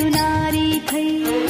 ी थै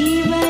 ಜೀವನ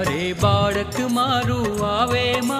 અરે બાળક મારું આવે મા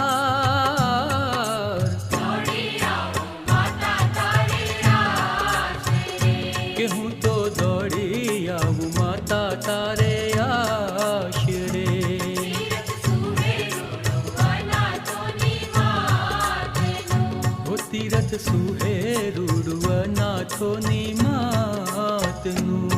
રાખોની માતનું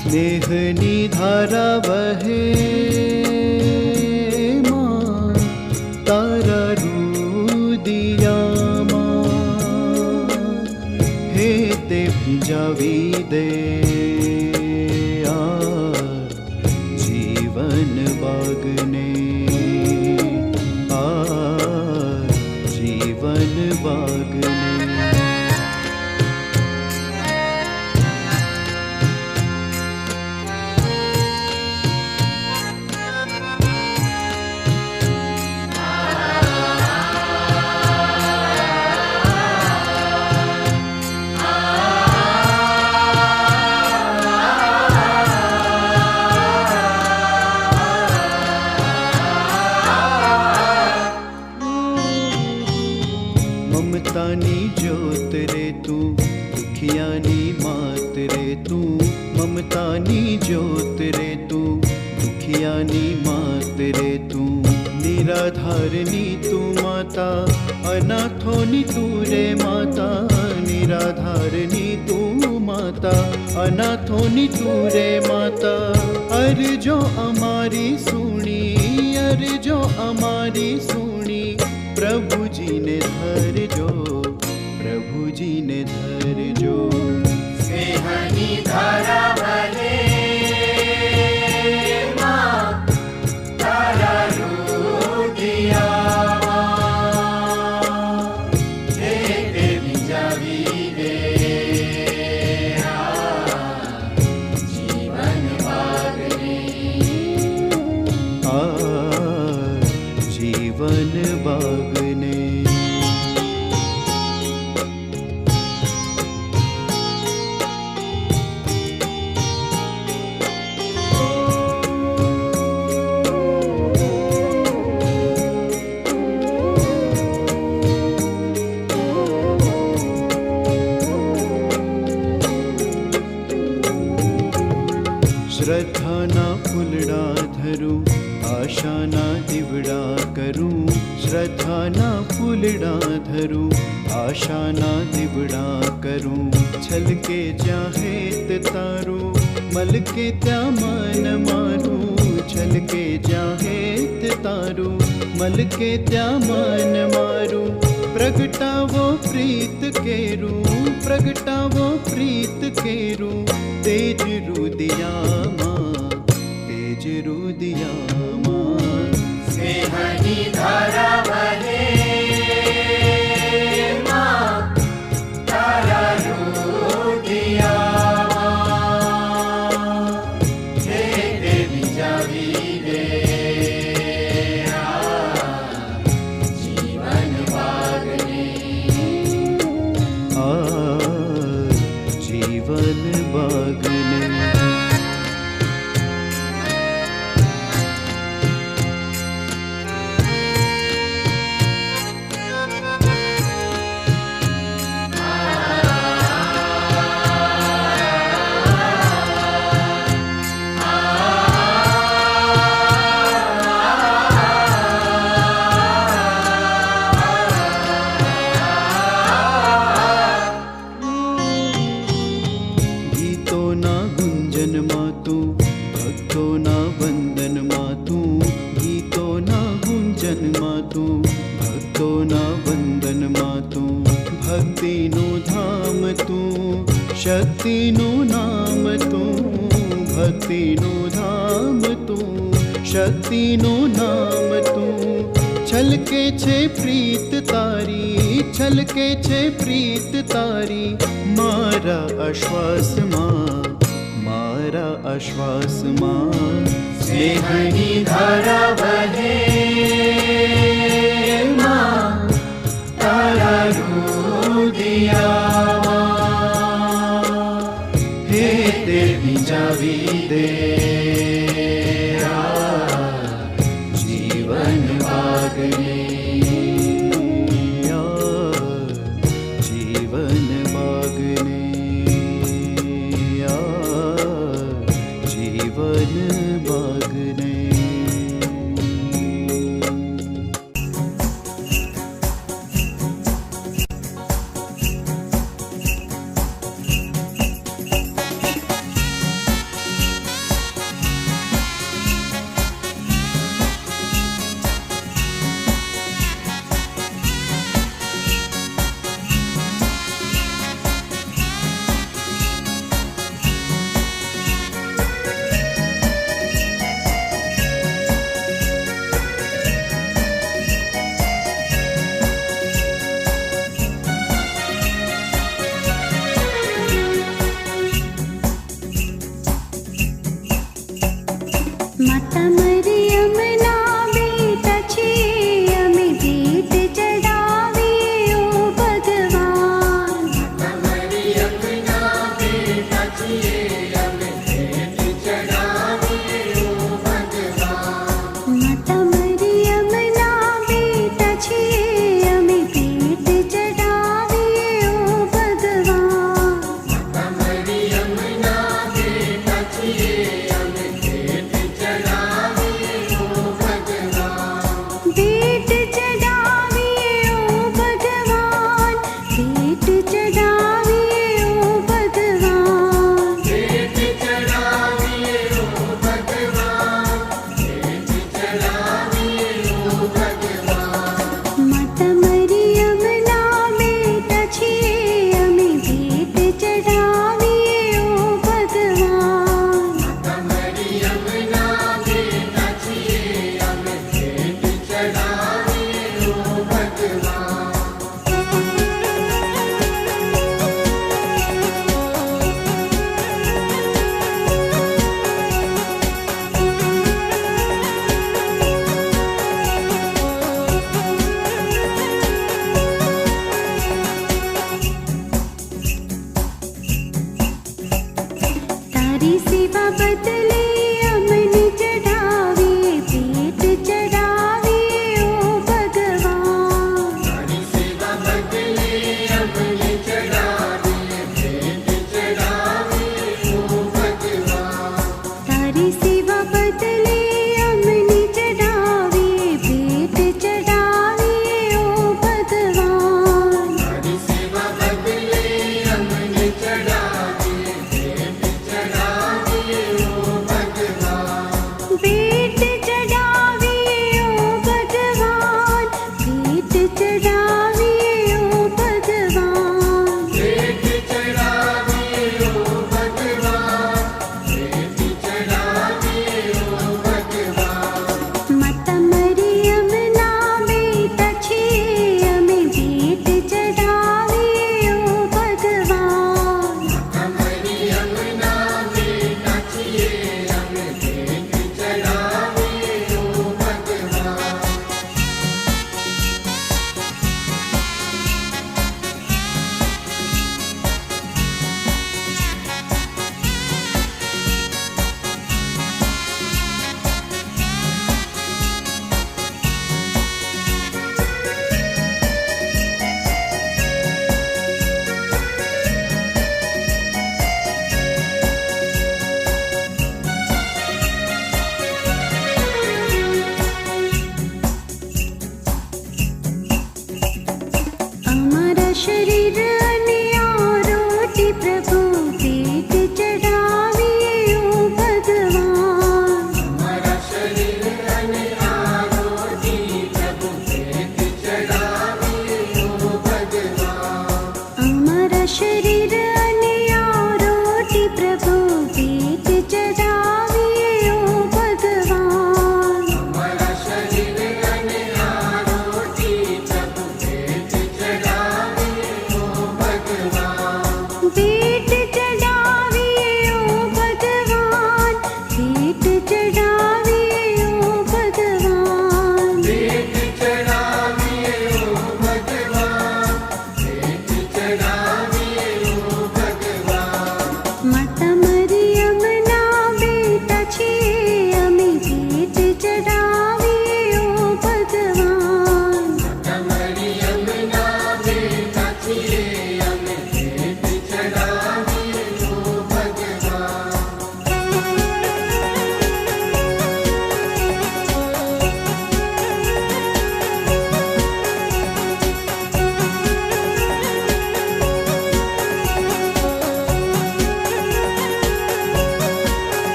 स्नेहनी धारा मन मारू छल के जाहेत तारू मल के त्या मन मारू प्रगटा वो प्रीत केरू प्रगटा वो प्रीत केरू तेज रुदिया मा, तेज रुदिया मा। माँ धारा बहे। શ્વાસમાં నచ్చదా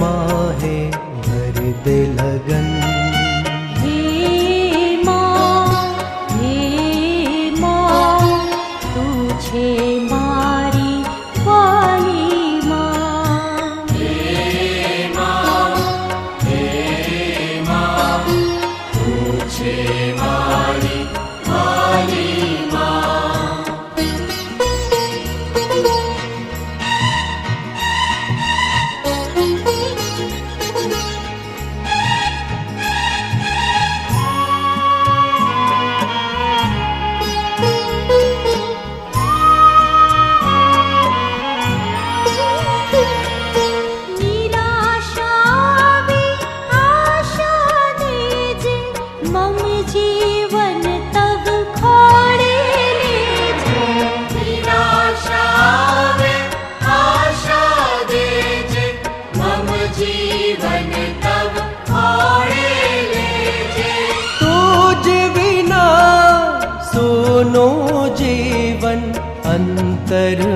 माहे भर दे लगन करूं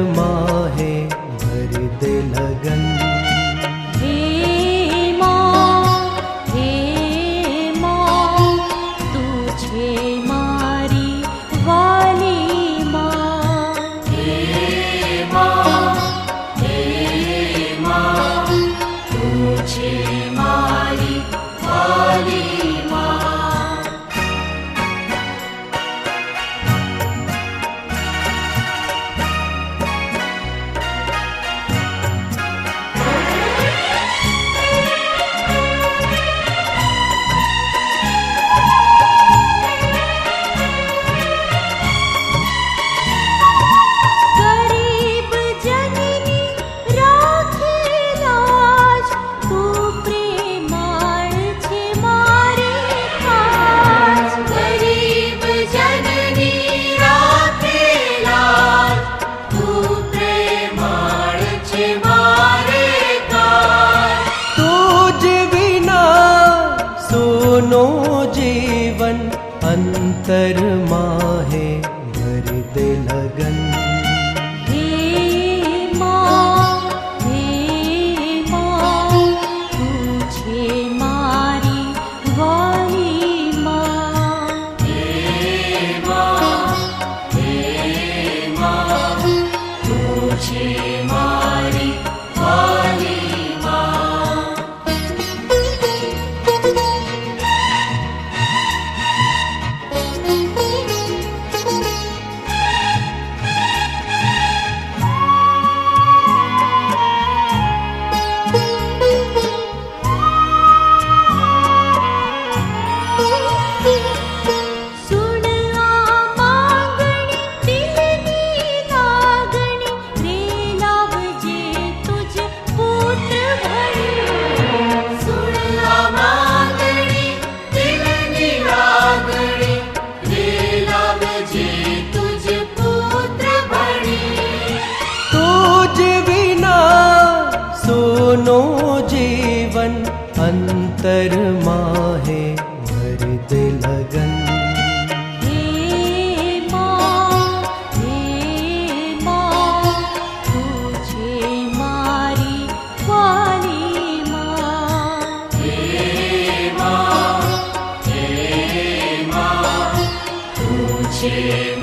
Shiva.